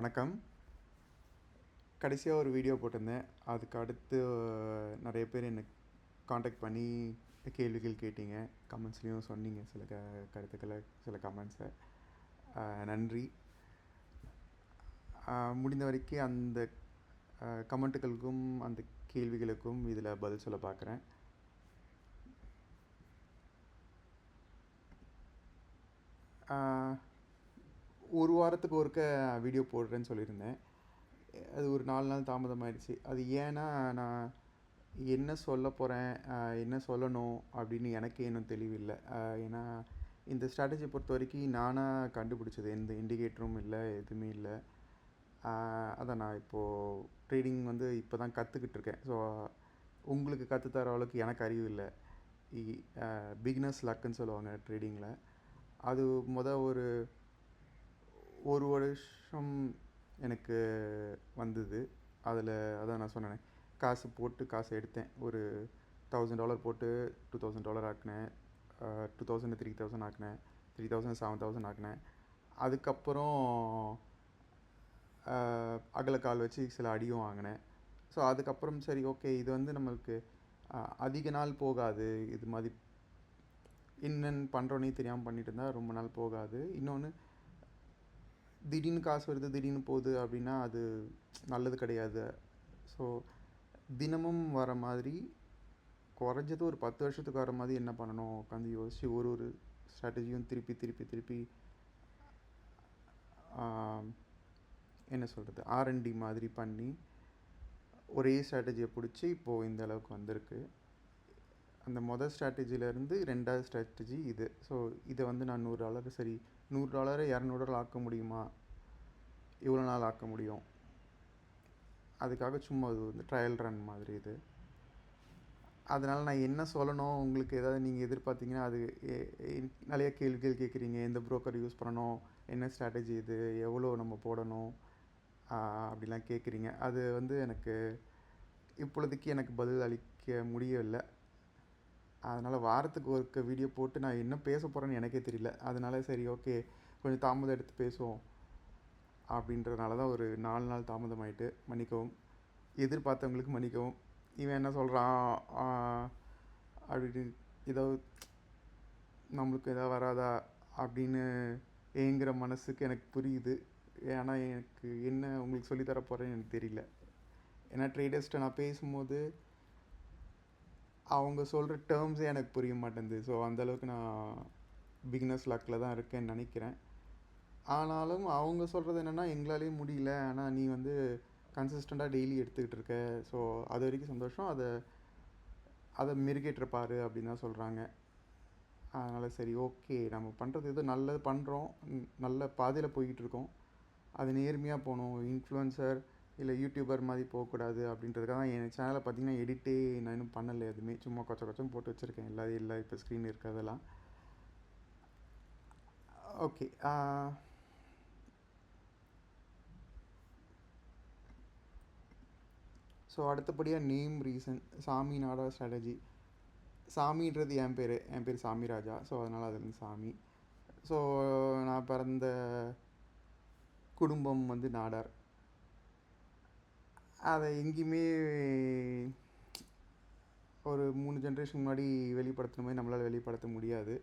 வணக்கம். கடைசியாக ஒரு வீடியோ போட்டிருந்தேன். அதுக்கு அடுத்து நிறைய பேர் என்னை காண்டாக்ட் பண்ணி கேள்விகள் கேட்டீங்க. கமெண்ட்ஸ்லேயும் சொன்னீங்க. சில க கருத்துக்களை சில கமெண்ட்ஸை நன்றி. முடிந்த வரைக்கும் அந்த கமெண்ட்டுகளுக்கும் அந்த கேள்விகளுக்கும் இதில் பதில் சொல்ல பார்க்குறேன் Uh... ஒரு வாரத்துக்கு ஒருக்க வீடியோ போடுறேன்னு சொல்லியிருந்தேன். அது ஒரு நாலு நாள் தாமதமாயிடுச்சு. அது ஏன்னா நான் என்ன சொல்ல போகிறேன் என்ன சொல்லணும் அப்படின்னு எனக்கு இன்னும் தெளிவில்லை. ஏன்னா இந்த ஸ்ட்ராட்டஜி பொறுத்த வரைக்கும் நானாக கண்டுபிடிச்சது. எந்த இண்டிகேட்டரும் இல்லை எதுவுமே இல்லை. அதான் நான் இப்போது ட்ரேடிங் வந்து இப்போ தான் கற்றுக்கிட்டு இருக்கேன். ஸோ உங்களுக்கு கற்றுத்தர அளவுக்கு எனக்கு அறிவு இல்லை. பிகினர்ஸ் லக்குன்னு சொல்லுவாங்க ட்ரேடிங்கில் அது முத ஒரு ஒரு வருஷம் எனக்கு வந்தது. அதில் அதான் நான் சொன்னேனே காசு போட்டு காசு எடுத்தேன். ஒரு தௌசண்ட் டாலர் போட்டு டூ தௌசண்ட் டாலர் ஆக்கினேன். டூ தௌசண்ட் த்ரீ தௌசண்ட் ஆக்கினேன். த்ரீ தௌசண்ட் செவன் தௌசண்ட் ஆக்கினேன். அதுக்கப்புறம் அகல அகலக்கால் வச்சு சில அடியும் வாங்கினேன். ஸோ அதுக்கப்புறம் சரி ஓகே இது வந்து நம்மளுக்கு அதிக நாள் போகாது. இது மாதிரி என்னென்னு பண்ணுறோன்னே தெரியாமல் பண்ணிட்டு இருந்தால் ரொம்ப நாள் போகாது. இன்னொன்று திடீர்னு காசு வருது திடீர்னு போகுது அப்படின்னா அது நல்லது கிடையாது. ஸோ தினமும் வர மாதிரி குறைஞ்சது ஒரு பத்து வருஷத்துக்கு வர மாதிரி என்ன பண்ணணும்? உட்காந்து யோசித்து ஒரு ஒரு ஸ்ட்ராட்டஜியும் திருப்பி திருப்பி திருப்பி என்ன சொல்கிறது ஆர்என்டி மாதிரி பண்ணி ஒரே ஸ்ட்ராட்டஜியை பிடிச்சி இப்போது இந்த அளவுக்கு வந்திருக்கு. அந்த மொதல் ஸ்ட்ராட்டஜிலேருந்து ரெண்டாவது ஸ்ட்ராட்டஜி இது. ஸோ இதை வந்து நான் நூறு டாலர் சரி நூறு டாலரை இரநூறு டாலர் ஆக்க முடியுமா? இவ்வளோ நாள் ஆக்க முடியும். அதுக்காக சும்மா அது வந்து ட்ரையல் ரன் மாதிரி இது. அதனால் நான் என்ன சொல்லணும்? உங்களுக்கு ஏதாவது நீங்கள் எதிர்பார்த்தீங்கன்னா அது நிறைய கேள்விகள் கேட்குறீங்க. எந்த ப்ரோக்கர் யூஸ் பண்ணணும்? என்ன ஸ்ட்ராட்டஜி இது? எவ்வளோ நம்ம போடணும்? அப்படிலாம் கேட்குறீங்க. அது வந்து எனக்கு இப்பொழுதைக்கு எனக்கு பதில் அளிக்க முடியவில்லை. அதனால் வாரத்துக்கு ஒருக்க வீடியோ போட்டு நான் என்ன பேச போகிறேன்னு எனக்கே தெரியல. அதனால சரி ஓகே கொஞ்சம் தாமதம் எடுத்து பேசுவோம். அப்படின்றதுனால தான் ஒரு நாலு நாள் தாமதமாயிட்டு மன்னிக்கவும். எதிர்பார்த்தவங்களுக்கு மன்னிக்கவும். இவன் என்ன சொல்கிறான் அப்படின்னு ஏதோ நம்மளுக்கு எதாவது வராதா? அப்படின்னு ஏங்குற மனசுக்கு எனக்கு புரியுது. ஏன்னா எனக்கு என்ன உங்களுக்கு சொல்லித்தர போகிறேன்னு எனக்கு தெரியல. ஏன்னா ட்ரேடர்ஸ்ட்டை நான் பேசும்போது அவங்க சொல்கிற டேர்ம்ஸே எனக்கு புரிய மாட்டேங்குது ஸோ அந்தளவுக்கு நான் பிகினர்ஸ் லக்கில் தான் இருக்கேன்னு நினைக்கிறேன். ஆனாலும் அவங்க சொல்கிறது என்னென்னா எங்களாலேயே முடியல. ஆனால் நீ வந்து கன்சிஸ்டண்ட்டாக டெய்லி எடுத்துக்கிட்டு இருக்க. ஸோ அது வரைக்கும் சந்தோஷம். அதை அதை மெருகேற்ற அப்படின்னு தான் சொல்கிறாங்க அதனால் சரி ஓகே நம்ம பண்ணுறது எதுவும் நல்லது பண்ணுறோம் நல்ல பாதையில் போய்கிட்டு இருக்கோம். அது நேர்மையாக போகணும். இன்ஃப்ளூயன்சர் இல்லை யூடியூபர் மாதிரி போகக்கூடாது அப்படின்றதுக்காக தான் என் சேனலை பார்த்தீங்கன்னா எடிட்டே நான் இன்னும் பண்ணலை எதுவுமே. சும்மா கொச்ச கொச்சம் போட்டு வச்சுருக்கேன். எல்லா இல்லை இப்போ ஸ்க்ரீன் இருக்கிறதெல்லாம். ஓகே ஸோ அடுத்தபடியாக நேம் ரீசன் சாமி நாடா ஸ்ட்ராட்டஜி சாமின்றது என் பேர். என் பேர் சாமி ராஜா. ஸோ அதனால் அதுலேருந்து சாமி. ஸோ நான் பிறந்த குடும்பம் வந்து நாடார். அதை எங்கேயுமே ஒரு மூணு ஜென்ரேஷன் முன்னாடி வெளிப்படுத்தின மாதிரி நம்மளால் வெளிப்படுத்த முடியாது.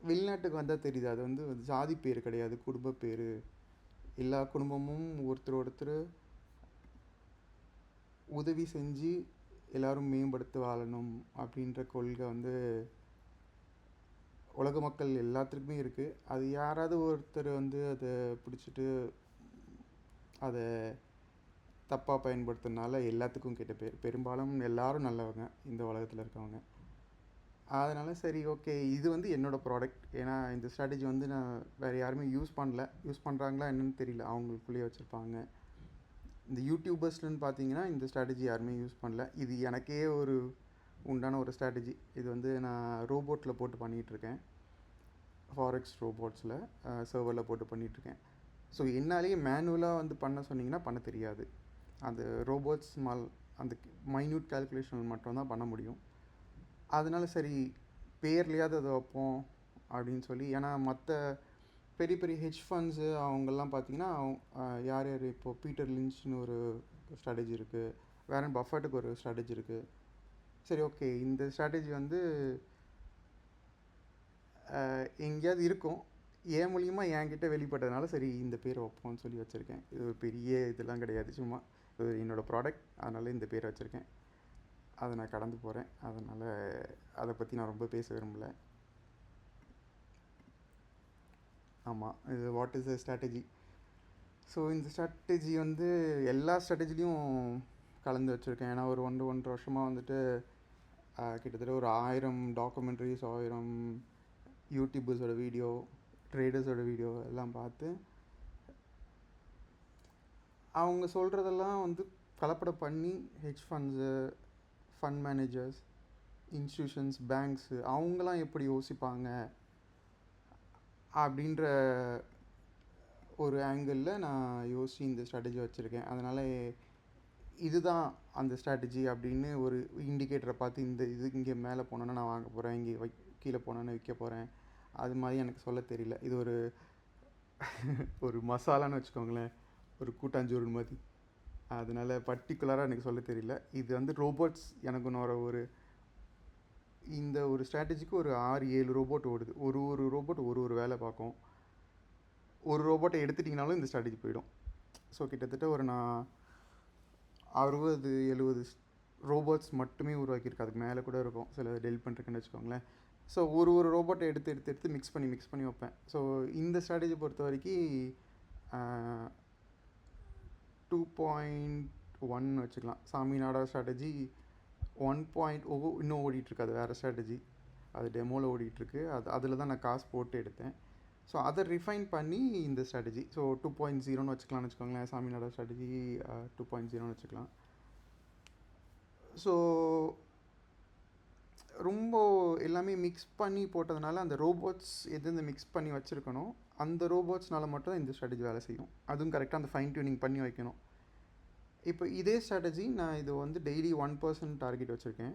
வெளிநாட்டுக்கு வந்தால் தெரியுது. அது வந்து ஜாதி பேர் கிடையாது குடும்ப பேர். எல்லா குடும்பமும் ஒருத்தர் ஒருத்தர் உதவி செஞ்சு எல்லோரும் மேம்படுத்தி வாழணும் அப்படின்ற கொள்கை வந்து உலக மக்கள் எல்லாத்துக்குமே இருக்குது அது யாராவது ஒருத்தர் வந்து அதை பிடிச்சிட்டு அதை தப்பாக பயன்படுத்துறதுனால எல்லாத்துக்கும் கெட்ட பேர் பெரும்பாலும் எல்லாரும் நல்லவங்க இந்த உலகத்தில் இருக்கவங்க. அதனால் சரி ஓகே இது வந்து என்னோடய ப்ராடக்ட் ஏன்னா இந்த ஸ்ட்ராட்டஜி வந்து நான் வேறு யாருமே யூஸ் பண்ணல. யூஸ் பண்ணுறாங்களா என்னென்னு தெரியல. அவங்களுக்குள்ளேயே வச்சுருப்பாங்க. இந்த யூடியூபர்ஸ்லன்னு பார்த்தீங்கன்னா இந்த ஸ்ட்ராட்டஜி யாருமே யூஸ் பண்ணல. இது எனக்கே ஒரு உண்டான ஒரு ஸ்ட்ராட்டஜி இது வந்து நான் ரோபோட்டில் போட்டு பண்ணிகிட்ருக்கேன் ஃபாரெக்ஸ் ரோபோட்ஸில் சர்வரில் போட்டு பண்ணிகிட்ருக்கேன் ஸோ என்னாலேயே மேனுவலாக வந்து பண்ண சொன்னிங்கன்னா பண்ண தெரியாது. அந்த ரோபோட்ஸ் மால் அந்த மைன்யூட் கால்குலேஷன் மட்டும்தான் பண்ண முடியும். அதனால சரி பேர்லையாவது அதை வைப்போம் அப்படின்னு சொல்லி ஏன்னா மற்ற பெரிய பெரிய ஹெச் ஃபண்ட்ஸு அவங்கெல்லாம் பார்த்தீங்கன்னா யார் யார் இப்போது பீட்டர் லிஞ்ச்னு ஒரு ஸ்ட்ராட்டஜி இருக்குது வேரன் பஃபட்டுக்கு ஒரு ஸ்ட்ராட்டஜி இருக்குது சரி ஓகே இந்த ஸ்ட்ராட்டஜி வந்து எங்கேயாவது இருக்கும். என் மூலியமாக என்கிட்ட வெளிப்பட்டதுனால சரி இந்த பேரை வைப்போம்னு சொல்லி வச்சுருக்கேன். இது ஒரு பெரிய இதெல்லாம் கிடையாது சும்மா அது என்னோடய ப்ராடக்ட் அதனால் இந்த பேர் வச்சுருக்கேன். அதை நான் கடந்து போகிறேன் அதனால் அதை பற்றி நான் ரொம்ப பேச விரும்பல. ஆமாம் இது what is the strategy so இந்த ஸ்ட்ராட்டஜி வந்து எல்லா ஸ்ட்ராட்டஜிலையும் கலந்து வச்சுருக்கேன். ஏன்னா ஒரு ஒன்று ஒன்று வருஷமாக வந்துட்டு கிட்டத்தட்ட ஒரு ஆயிரம் டாக்குமெண்ட்ரிஸ் ஆயிரம் யூடியூபர்ஸோட வீடியோ ட்ரேடர்ஸோட வீடியோ எல்லாம் பார்த்து அவங்க சொல்கிறதெல்லாம் வந்து கலப்படம் பண்ணி hedge funds fund managers institutions banks அவங்களாம் எப்படி யோசிப்பாங்க அப்படின்ற ஒரு ஆங்கிளில் நான் யோசித்து இந்த ஸ்ட்ராட்டஜி வச்சுருக்கேன். அதனால் இதுதான் அந்த ஸ்ட்ராட்டஜி அப்படின்னு ஒரு இண்டிகேட்டரை பார்த்து இந்த இது இங்கே மேலே போனோன்னா நான் வாங்க போகிறேன் இங்கே வை கீழே போனோன்னு விற்க போகிறேன் அது மாதிரி எனக்கு சொல்ல தெரியல. இது ஒரு ஒரு மசாலான்னு வச்சுக்கோங்களேன். ஒரு கூட்டாஞ்சோறு மாதிரி. அதனால் பர்டிகுலராக எனக்கு சொல்ல தெரியல. இது வந்து ரோபோட்ஸ் எனக்கு இன்னொரு ஒரு இந்த ஒரு ஸ்ட்ராட்டஜிக்கு ஒரு ஆறு ஏழு ரோபோட் ஓடுது. ஒரு ஒரு ரோபோட் ஒரு ஒரு வேலை பார்க்கும். ஒரு ரோபோட்டை எடுத்துட்டிங்கனாலும் இந்த ஸ்ட்ராட்டஜி போயிடும். ஸோ கிட்டத்தட்ட ஒரு நான் அறுபது எழுபது ரோபோட்ஸ் மட்டுமே உருவாக்கியிருக்கு. அதுக்கு மேலே கூட இருக்கும். சில டெல் பண்ணுறதுக்குன்னு வச்சுக்கோங்களேன். ஸோ ஒரு ஒரு ரோபோட்டை எடுத்து எடுத்து எடுத்து மிக்ஸ் பண்ணி மிக்ஸ் பண்ணி வைப்பேன். ஸோ இந்த ஸ்ட்ராட்டஜி பொறுத்த வரைக்கும் டூ பாயிண்ட் ஒன் வச்சுக்கலாம். சாமி நாடா ஸ்ட்ராட்டஜி ஒன் பாயிண்ட் ஓ இன்னும் ஓடிட்டுருக்கு அது வேறு ஸ்ட்ராட்டஜி அது டெமோவில் ஓடிட்டுருக்கு. அது அதில் தான் நான் காசு போட்டு எடுத்தேன். ஸோ அதை ரிஃபைன் பண்ணி இந்த ஸ்ட்ராட்டஜி ஸோ டூ பாயிண்ட் ஜீரோன்னு வச்சுக்கலாம்னு வச்சுக்கோங்களேன். சாமிநாடா ஸ்ட்ராட்டஜி டூ பாயிண்ட் ஜீரோன்னு வச்சுக்கலாம். ஸோ ரொம்ப எல்லாமே மிக்ஸ் பண்ணி போட்டதுனால அந்த ரோபோட்ஸ் எந்தெந்த மிக்ஸ் பண்ணி வச்சுருக்கணும் அந்த ரோபோட்ஸ்னால மட்டும் இந்த ஸ்ட்ராட்டஜி வேலை செய்யும். அதுவும் கரெக்டாக அந்த ஃபைன் டியூனிங் பண்ணி வைக்கணும். இப்போ இதே ஸ்ட்ராட்டஜி நான் இது வந்து டெய்லி ஒன் பர்சன்ட் டார்கெட் வச்சுருக்கேன்.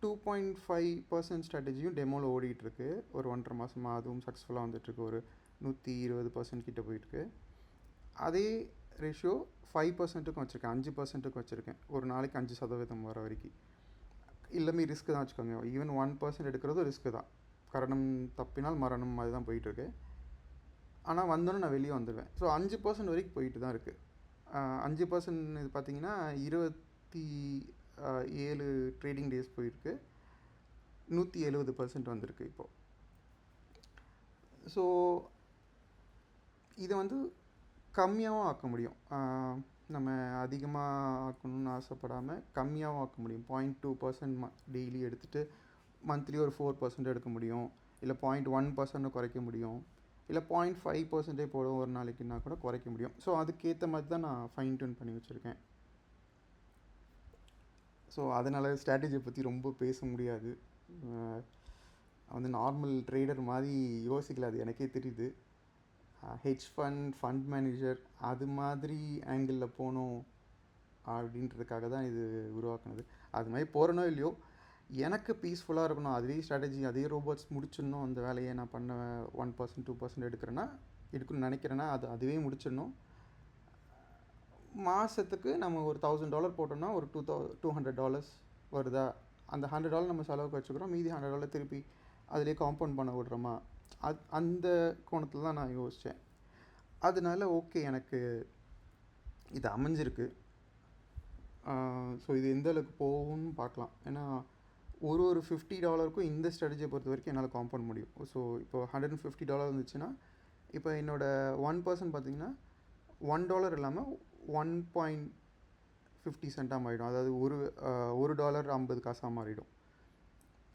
டூ பாயிண்ட் ஃபைவ் பர்சன்ட் ஸ்ட்ராட்டஜியும் டெமோவில் ஓடிட்டுருக்கு ஒரு ஒன்றரை மாதமாக அதுவும் சக்ஸஸ்ஃபுல்லாக வந்துட்டுருக்கு. ஒரு நூற்றி இருபது பர்சன்ட் கிட்டே போயிட்டுருக்கு. அதே ரேஷியோ ஃபைவ் பர்சன்ட்டுக்கும் வச்சுருக்கேன். அஞ்சு பர்சன்ட்டுக்கும் வச்சுருக்கேன். ஒரு நாளைக்கு அஞ்சு சதவீதம் வர வரைக்கும். எல்லாமே ரிஸ்க்கு தான் வச்சுக்கோங்க. ஈவன் ஒன் பர்சன்ட் எடுக்கிறதும் ரிஸ்க்கு தான். கரணம் தப்பினால் மரணம் மாதிரி தான் போயிட்டுருக்கு. ஆனால் வந்தோன்னே நான் வெளியே வந்துடுவேன் ஸோ அஞ்சு பர்சன்ட் வரைக்கும் போயிட்டு தான் இருக்குது அஞ்சு பர்சன்ட் இது பார்த்தீங்கன்னா இருபத்தி ஏழு ட்ரேடிங் டேஸ் போயிருக்கு. நூற்றி எழுபது பர்சன்ட் வந்திருக்கு இப்போது ஸோ இதை வந்து கம்மியாகவும் ஆக்க முடியும். நம்ம அதிகமாக ஆக்கணும்னு ஆசைப்படாமல் கம்மியாகவும் ஆக்க முடியும். பாயிண்ட் டூ பர்சன்ட் டெய்லி எடுத்துகிட்டு மந்த்லி ஒரு ஃபோர் பர்சன்ட் எடுக்க முடியும். இல்லை பாயிண்ட் ஒன் பர்சன்ட் குறைக்க முடியும். இல்லை பாயிண்ட் ஃபைவ் பர்சன்டே போடும் ஒரு நாளைக்குன்னா கூட குறைக்க முடியும். ஸோ அதுக்கேற்ற மாதிரி தான் நான் ஃபைன் டியூன் பண்ணி வச்சுருக்கேன். ஸோ அதனால் ஸ்ட்ராட்டஜியை பற்றி ரொம்ப பேச முடியாது. வந்து நார்மல் ட்ரேடர் மாதிரி யோசிக்கல அது எனக்கே தெரியுது. ஹெச் ஃபண்ட் ஃபண்ட் மேனேஜர் அது மாதிரி ஆங்கிளில் போகணும் அப்படின்றதுக்காக தான் இது உருவாக்குனது. அது மாதிரி போகிறனோ இல்லையோ எனக்கு பீஸ்ஃபுல்லாக இருக்கணும். அதே ஸ்ட்ராட்டஜி அதே ரோபோட்ஸ் முடிச்சிடணும். அந்த வேலையை நான் பண்ண ஒன் பர்சன்ட் டூ பர்சன்ட் எடுக்கிறேன்னா எடுக்கணும்னு நினைக்கிறேன்னா அது அதுவே முடிச்சிடணும். மாதத்துக்கு நம்ம ஒரு தௌசண்ட் டாலர் போட்டோம்னா ஒரு டூ தௌ டூ ஹண்ட்ரட் டாலர்ஸ் வருதா? அந்த ஹண்ட்ரட் டாலர் நம்ம செலவுக்கு வச்சுக்கிறோம். மீதி ஹண்ட்ரட் டாலர் திருப்பி அதிலே காம்பவுண்ட் பண்ண விட்றோமா? அது அந்த கோணத்தில் தான் நான் யோசித்தேன் அதனால ஓகே எனக்கு இது அமைஞ்சிருக்கு. ஸோ இது எந்த அளவுக்கு போகும்னு பார்க்கலாம். ஏன்னா ஒரு ஒரு ஃபிஃப்டி டாலருக்கும் இந்த ஸ்ட்ராட்டஜியை பொறுத்த வரைக்கும் என்னால் காம்பவுண்ட் முடியும். ஸோ இப்போ ஹண்ட்ரட் அண்ட் ஃபிஃப்டி டாலர் இருந்துச்சுன்னா இப்போ என்னோடய ஒன் பர்சன்ட் பார்த்திங்கன்னா ஒன் டாலர் இல்லாமல் ஒன் பாயிண்ட் ஃபிஃப்டி சென்ட்டாக மாறிடும். அதாவது ஒரு ஒரு டாலர் ஐம்பது காசாக மாறிடும்.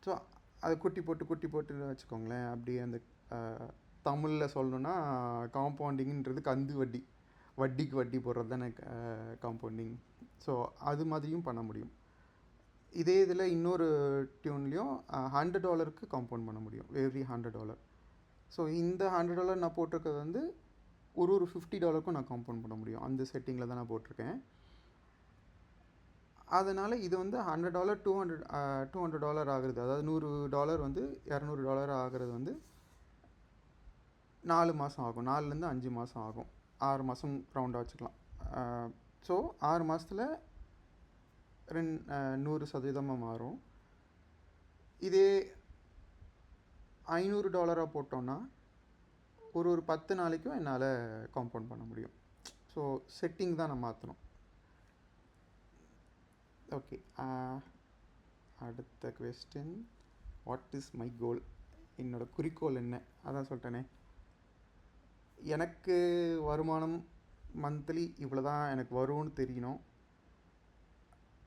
ஸோ அதை குட்டி போட்டு குட்டி போட்டு வச்சுக்கோங்களேன். அப்படியே அந்த தமிழில் சொல்லணுன்னா காம்பவுண்டிங்கிறது கந்து வட்டி. வட்டிக்கு வட்டி போடுறது தானே காம்பவுண்டிங் ஸோ அது மாதிரியும் பண்ண முடியும். இதே இதில் இன்னொரு டியூன்லேயும் ஹண்ட்ரட் டாலருக்கு காம்பவுண்ட் பண்ண முடியும். எவ்ரி ஹண்ட்ரட் டாலர் ஸோ இந்த ஹண்ட்ரட் டாலர் நான் போட்டிருக்கிறது வந்து ஒரு ஒரு ஃபிஃப்டி டாலருக்கும் நான் காம்பவுண்ட் பண்ண முடியும். அந்த செட்டிங்கில் தான் நான் போட்டிருக்கேன். அதனால் இது வந்து hundred dollar two hundred two hundred dollar ஆகுறது. அதாவது நூறு டாலர் வந்து இரநூறு டாலர் ஆகிறது வந்து நாலு மாதம் ஆகும். நாலுலேருந்து அஞ்சு மாதம் ஆகும். ஆறு மாதம் ரவுண்டாக வச்சுக்கலாம். ஸோ ஆறு மாதத்தில் ரெண் நூறு சதவீதமாக மாறும். இதே ஐநூறு டாலராக போட்டோன்னா ஒரு ஒரு பத்து நாளைக்கும் என்னால் காம்பவுண்ட் பண்ண முடியும். ஸோ செட்டிங் தான் நான் மாற்றணும் ஓகே அடுத்த question what is my goal என்னோடய குறிக்கோள் என்ன? அதான் சொல்லிட்டேனே. எனக்கு வருமானம் மந்த்லி இவ்வளோ தான் எனக்கு வரும்னு தெரியணும்.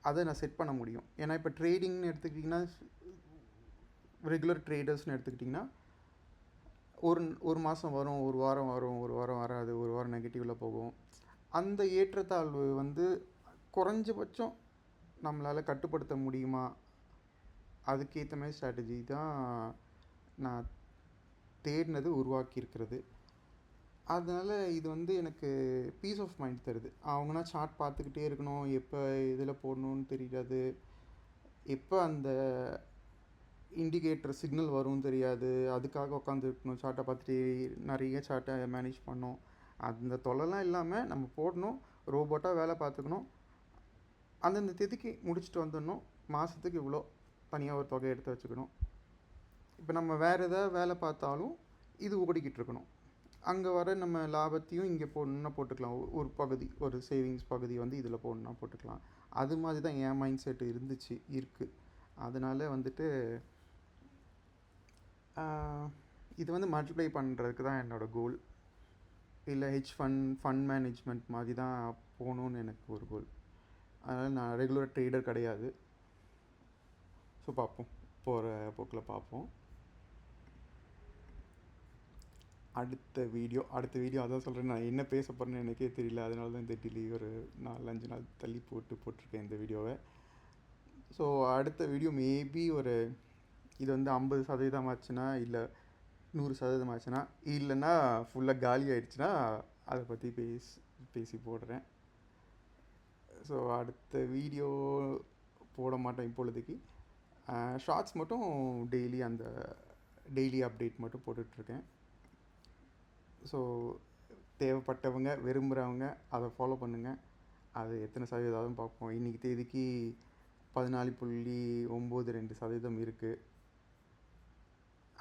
அதை நான் செட் பண்ண முடியும். ஏன்னா இப்போ ட்ரேடிங்னு எடுத்துக்கிட்டிங்கன்னா ரெகுலர் ட்ரேடர்ஸ்னு எடுத்துக்கிட்டிங்கன்னா ஒரு ஒரு மாதம் வரும் ஒரு வாரம் வரும் ஒரு வாரம் வராது ஒரு வாரம் நெகட்டிவில் போகும். அந்த ஏற்றத்தாழ்வு வந்து குறைஞ்சபட்சம் நம்மளால் கட்டுப்படுத்த முடியுமா? அதுக்கேற்ற மாதிரி ஸ்ட்ராட்டஜி தான் நான் தேடினது உருவாக்கியிருக்கிறது. அதனால் இது வந்து எனக்கு பீஸ் ஆஃப் மைண்ட் தருது. அவங்கன்னா சார்ட் பார்த்துக்கிட்டே இருக்கணும். எப்போ இதில் போடணும்னு தெரியாது. எப்போ அந்த இண்டிகேட்டர் சிக்னல் வரும்னு தெரியாது. அதுக்காக உட்காந்துருக்கணும் சார்ட்டை பார்த்துட்டு நிறைய சார்ட்டை மேனேஜ் பண்ணோம் அந்த தொலைலாம் இல்லாமல் நம்ம போடணும். ரோபோட்டாக வேலை பார்த்துக்கணும். அந்தந்த தேதிக்கு முடிச்சுட்டு வந்துடணும். மாதத்துக்கு இவ்வளோ தனியாக ஒரு தொகை எடுத்து வச்சுக்கணும். இப்போ நம்ம வேறு எதாவது வேலை பார்த்தாலும் இது ஓடிக்கிட்டு இருக்கணும். அங்கே வர நம்ம லாபத்தையும் இங்கே போடணுன்னா போட்டுக்கலாம். ஒரு பகுதி ஒரு சேவிங்ஸ் பகுதி வந்து இதில் போடணுன்னா போட்டுக்கலாம். அது மாதிரி தான் என் மைண்ட் செட் இருந்துச்சு இருக்குது அதனால் வந்துட்டு இது வந்து மல்டிப்ளை பண்ணுறதுக்கு தான் என்னோடய கோல் இல்லை ஹெச் ஃபண்ட் ஃபண்ட் மேனேஜ்மெண்ட் மாதிரி தான் போகணுன்னு எனக்கு ஒரு கோல் அதனால் நான் ரெகுலர் ட்ரேடர் கிடையாது. ஸோ பார்ப்போம். போகிற போக்கில் பார்ப்போம். அடுத்த வீடியோ அடுத்த வீடியோ அதான் சொல்கிறேன் நான் என்ன பேச போகிறேன்னு எனக்கே தெரியல. அதனால தான் இந்த டிலி ஒரு நாலு அஞ்சு நாள் தள்ளி போட்டு போட்டிருக்கேன் இந்த வீடியோவை. ஸோ அடுத்த வீடியோ மேபி ஒரு இது வந்து ஐம்பது சதவீதம் ஆச்சுன்னா இல்லை நூறு சதவீதம் ஆச்சுன்னா இல்லைன்னா ஃபுல்லாக காலி ஆயிடுச்சுன்னா அதை பற்றி பேசி பேசி போடுறேன். ஸோ அடுத்த வீடியோ போட மாட்டேன் இப்பொழுதைக்கு. ஷார்ட்ஸ் மட்டும் டெய்லி அந்த டெய்லி அப்டேட் மட்டும் போட்டுட்ருக்கேன் ஸோ தேவைப்பட்டவங்க விரும்புகிறவங்க அதை ஃபாலோ பண்ணுங்கள் அது எத்தனை சதவீதம் பார்ப்போம். இன்றைக்கி தேதிக்கு பதினாலு புள்ளி ஒம்பது ரெண்டு சதவீதம் இருக்குது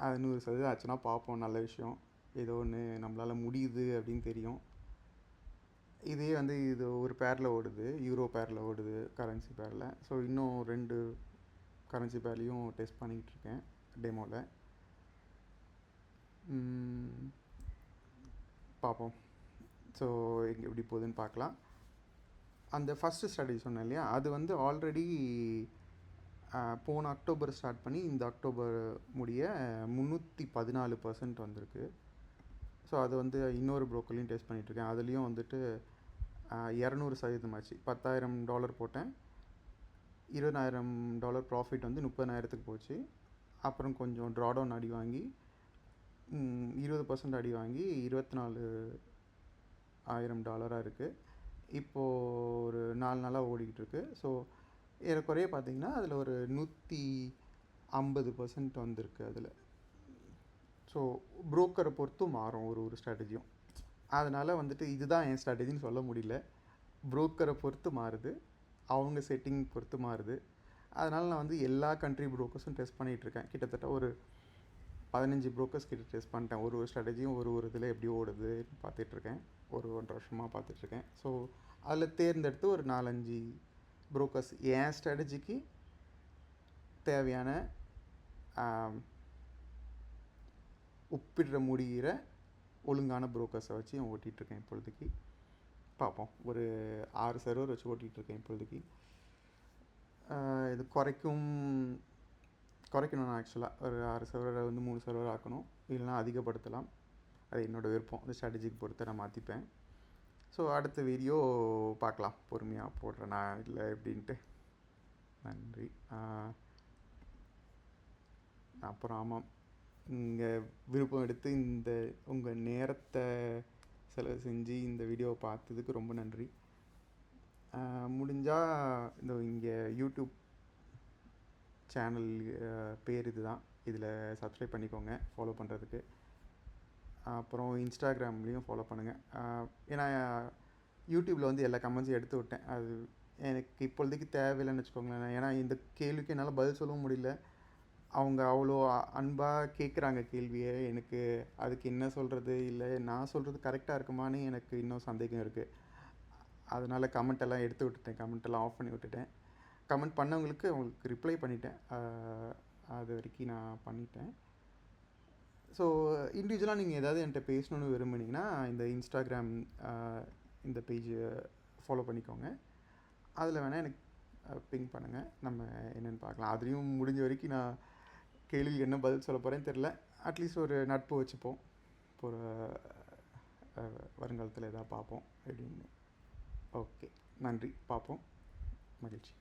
அது நூறு சதவீதம் ஆச்சுன்னா பார்ப்போம். நல்ல விஷயம். ஏதோ ஒன்று நம்மளால் முடியுது அப்படின்னு தெரியும். இதே வந்து இது ஒரு பேரில் ஓடுது. யூரோ பேரில் ஓடுது. கரன்சி பேரில் ஸோ இன்னும் ரெண்டு கரன்சி பேர்லேயும் டெஸ்ட் பண்ணிக்கிட்டு இருக்கேன். டெமோவில் பார்ப்போம். ஸோ எங்கே எப்படி போகுதுன்னு பார்க்கலாம். அந்த ஃபஸ்ட்டு ஸ்டடி சொன்னேன் இல்லையா? அது வந்து ஆல்ரெடி போன அக்டோபர் ஸ்டார்ட் பண்ணி இந்த அக்டோபர் முடிய முந்நூற்றி பதினாலு பர்சன்ட் வந்திருக்கு. ஸோ அது வந்து இன்னொரு ப்ரோக்கர்லையும் டெஸ்ட் பண்ணிகிட்ருக்கேன் அதுலேயும் வந்துட்டு இரநூறு சதவீதம் ஆச்சு. பத்தாயிரம் டாலர் போட்டேன். இருபதாயிரம் டாலர் ப்ராஃபிட் வந்து முப்பதாயிரத்துக்கு போச்சு. அப்புறம் கொஞ்சம் ட்ராடவுன் அடி வாங்கி இருபது பர்சன்ட் அடி வாங்கி இருபத்தி நாலு ஆயிரம் டாலராக இருக்குது இப்போது ஒரு நாலு நாளாக ஓடிக்கிட்டு இருக்கு. ஸோ ஏறக்குறைய பார்த்தீங்கன்னா அதில் ஒரு நூற்றி ஐம்பது பர்சன்ட் வந்திருக்கு அதில். ஸோ புரோக்கரை பொறுத்தும் மாறும் ஒரு ஒரு ஸ்ட்ராட்டஜியும் அதனால் வந்துட்டு இதுதான் என் ஸ்ட்ராட்டஜின்னு சொல்ல முடியல. புரோக்கரை பொறுத்து மாறுது. அவங்க செட்டிங் பொறுத்து மாறுது. அதனால் நான் வந்து எல்லா கண்ட்ரி ப்ரோக்கர்ஸும் டெஸ்ட் பண்ணிகிட்ருக்கேன் கிட்டத்தட்ட ஒரு பதினஞ்சு ப்ரோக்கர்ஸ் கிட்ட டெஸ்ட் பண்ணிட்டேன். ஒரு ஒரு ஸ்ட்ராட்டஜியும் ஒரு ஒரு இதில் எப்படி ஓடுது பார்த்துட்ருக்கேன். ஒரு ஒன்றரை வருஷமாக பார்த்துட்ருக்கேன். ஸோ அதில் தேர்ந்தெடுத்து ஒரு நாலஞ்சு ப்ரோக்கர்ஸ் என் ஸ்ட்ராட்டஜிக்கு தேவையான ஒப்பிடுற முடிகிற ஒழுங்கான ப்ரோக்கர்ஸை வச்சு ஓட்டிகிட்ருக்கேன் இப்பொழுதுக்கு. பார்ப்போம். ஒரு ஆறு சர்வர் வச்சு ஓட்டிகிட்ருக்கேன் இப்பொழுதைக்கு. இது குறைக்கும் குறைக்கணும் நான் ஆக்சுவலாக ஒரு ஆறு சர்வரை வந்து மூணு சர்வர் ஆக்கணும். இல்லைனா அதிகப்படுத்தலாம். அது என்னோடய விருப்பம். அந்த ஸ்ட்ராட்டஜிக்கு பொறுத்து நான் மாற்றிப்பேன் ஸோ அடுத்த வீடியோ பார்க்கலாம். பொறுமையாக போடுறேன் நான் இல்லை எப்படின்ட்டு. நன்றி. அப்புறம் ஆமாம். இங்கே விருப்பம் எடுத்து இந்த உங்கள் நேரத்தை செலவு செஞ்சு இந்த வீடியோவை பார்த்ததுக்கு ரொம்ப நன்றி. முடிஞ்சால் இந்த இங்கே யூடியூப் சேனல் பேர் இது தான் இதில் சப்ஸ்கிரைப் பண்ணிக்கோங்க ஃபாலோ பண்ணுறதுக்கு அப்புறம் இன்ஸ்டாகிராம்லேயும் ஃபாலோ பண்ணுங்கள் ஏன்னா யூடியூப்பில் வந்து எல்லா கமெண்ட்ஸும் எடுத்து விட்டேன். அது எனக்கு இப்பொழுதைக்கு தேவையில்லைன்னு வச்சுக்கோங்களேன். ஏன்னா இந்த கேள்விக்கு என்னால் பதில் சொல்லவும் முடியல. அவங்க அவ்வளோ அன்பாக கேட்குறாங்க கேள்வியை. எனக்கு அதுக்கு என்ன சொல்கிறது இல்லை நான் சொல்கிறது கரெக்டாக இருக்குமான்னு எனக்கு இன்னும் சந்தேகம் இருக்குது அதனால் கமெண்ட் எல்லாம் எடுத்து விட்டுட்டேன். கமெண்ட் எல்லாம் ஆஃப் பண்ணி விட்டுட்டேன். கமெண்ட் பண்ணவங்களுக்கு அவங்களுக்கு ரிப்ளை பண்ணிட்டேன். அது வரைக்கும் நான் பண்ணிட்டேன். ஸோ இண்டிவிஜுவலாக நீங்கள் ஏதாவது என்கிட்ட பேசணுன்னு விரும்புனீங்கன்னா இந்த இன்ஸ்டாகிராம் இந்த பேஜை ஃபாலோ பண்ணிக்கோங்க. அதில் வேணால் எனக்கு பிங் பண்ணுங்கள் நம்ம என்னென்னு பார்க்கலாம். அதுலேயும் முடிஞ்ச வரைக்கும் நான் கேள்விக்கு என்ன பதில் சொல்ல போகிறேன்னு தெரில அட்லீஸ்ட் ஒரு நட்பு வச்சுப்போம். ஒரு வருங்காலத்தில் எதாவது பார்ப்போம் அப்படின்னு. ஓகே நன்றி. பார்ப்போம். மகிழ்ச்சி.